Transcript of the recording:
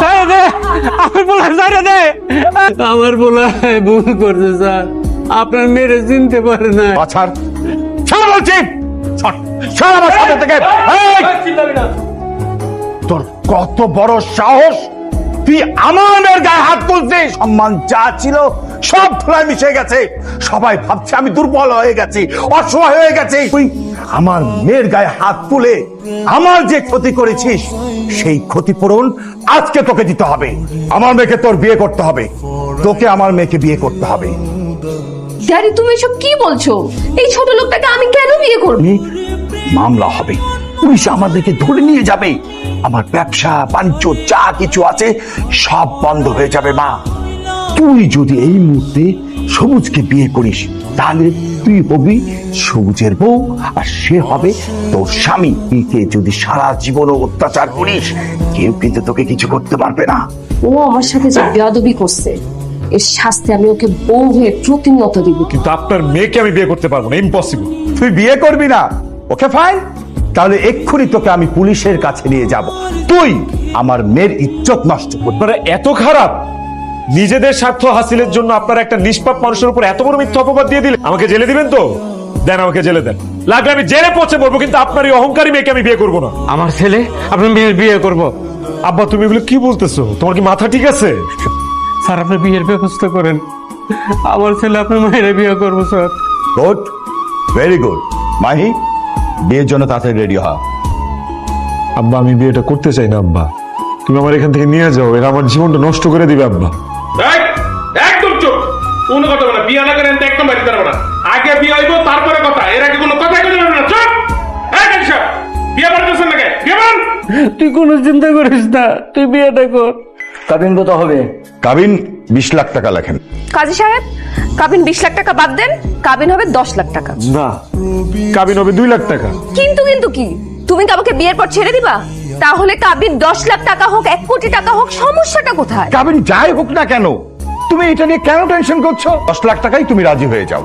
Sir দে আমার বলা দে আমার বলা ভুল করছে স্যার। আপনার মেরে চিনতে পারে না। ছাড় ছাড় বলছি ছাড় ছাড় আমার সাথে থেকে তোর কত বড় সাহস? তুই আমার মেয়ের গায়ে হাত তুলছিস। সম্মান যা ছিল সব ধুলায় মিশে গেছে। সবাই ভাবছে আমি দুর্বল হয়ে গেছি অসহায় হয়ে গেছি। তুই আমার মেয়ের গায়ে হাত তুলে আমার যে ক্ষতি করেছিস সেই ক্ষতিপূরণ আজকে তোকে দিতে হবে। আমার মেয়েকে তোর বিয়ে করতে হবে। তোকে আমার মেয়েকে বিয়ে করতে হবে। ড্যাডি তুমি এসব কি বলছো? এই ছোট লোকটাকে আমি কেন বিয়ে করব? মামলা হবে। পুলিশ আমাদেরকে ধরে নিয়ে যাবে। আমার ব্যবসা বাণিজ্য যা কিছু আছে সব বন্ধ হয়ে যাবে মা। তুই যদি এই মুহূর্তে সবুজকে বিয়ে করিস তাহলে তুই হবি সবুজের বউ আর সে হবে তোর স্বামী। একে যদি সারা জীবনও অত্যাচার করিস কেউ কিন্তু তোকে কিছু করতে পারবে না। ও আমার সাথে যে বেয়াদবি করছে এর শাস্তি আমি ওকে বউ হয়ে প্রতিনিয়ত দিব। কিন্তু আপনার মেয়েকে আমি বিয়ে করতে পারব না ইম্পসিবল তুই বিয়ে করবি না? Okay fine? তাহলে এক্ষুনি তোকে আমি পুলিশের কাছে নিয়ে যাব। তুই আমার মেয়ের ইজ্জত নষ্ট করবি এত খারাপ! নিজেদের স্বার্থ হাসিলের জন্য আপনারা একটা নিষ্পাপ মানুষের উপর এত বড় মিথ্যা অপবাদ দিয়ে দিলেন? আমাকে জেলে দিবেন তো? দেন আমাকে জেলে দেন। লাগলে আমি জেলে পৌঁছে পড়ব কিন্তু আপনার এই অহংকারী মেয়েকে আমি বিয়ে করব না। আমার ছেলে আপনার মেয়ের বিয়ে করব। আব্বা তুমি এগুলো কি বলতেছো? তোমার কি মাথা ঠিক আছে? স্যার আপনি বিয়ের ব্যবস্থা করেন। আমার ছেলে আপনার মায়ের বিয়ে করব sir. Good very good. Mahi বিয়ের জন্য তাড়াতাড়ি রেডি হ আব্বা আমি বিয়েটা করতে চাই না আব্বা। তুমি আমার এখান থেকে নিয়ে যাও এরা আমার জীবনটা নষ্ট করে দিবে আব্বা। একদম চুপ। কোনো কথা বলে না বিয়ে না করেন একদম পারব না। আগে বিয়ে হইব তারপরে কথা। এর আগে কোনো কথাই কথা না চুপ। এই বিয়ে পারতেছেন নাকি? বিয়ে পান তুই কোনো চিন্তা করিস না তুই বিয়েটা কর। কাবিন কত হবে? কাবিন বিশ লাখ টাকা লেখেন। কাজী সাহেব কাবিন বিশ লাখ টাকা বাদ দেন কাবিন হবে দশ লাখ টাকা। না কাবিন হবে দুই লাখ টাকা। কিন্তু কিন্তু কি? তুমি কি আমাকে বিয়ের পর ছেড়ে দিবা? তাহলে কাবির দশ লাখ টাকা হোক, এক কোটি টাকা হোক, সমস্যাটা কোথায়? কাবিন, যাই হোক না কেন, তুমি এটা নিয়ে কেন টেনশন করছ? দশ লাখ টাকাই তুমি রাজি হয়ে যাও।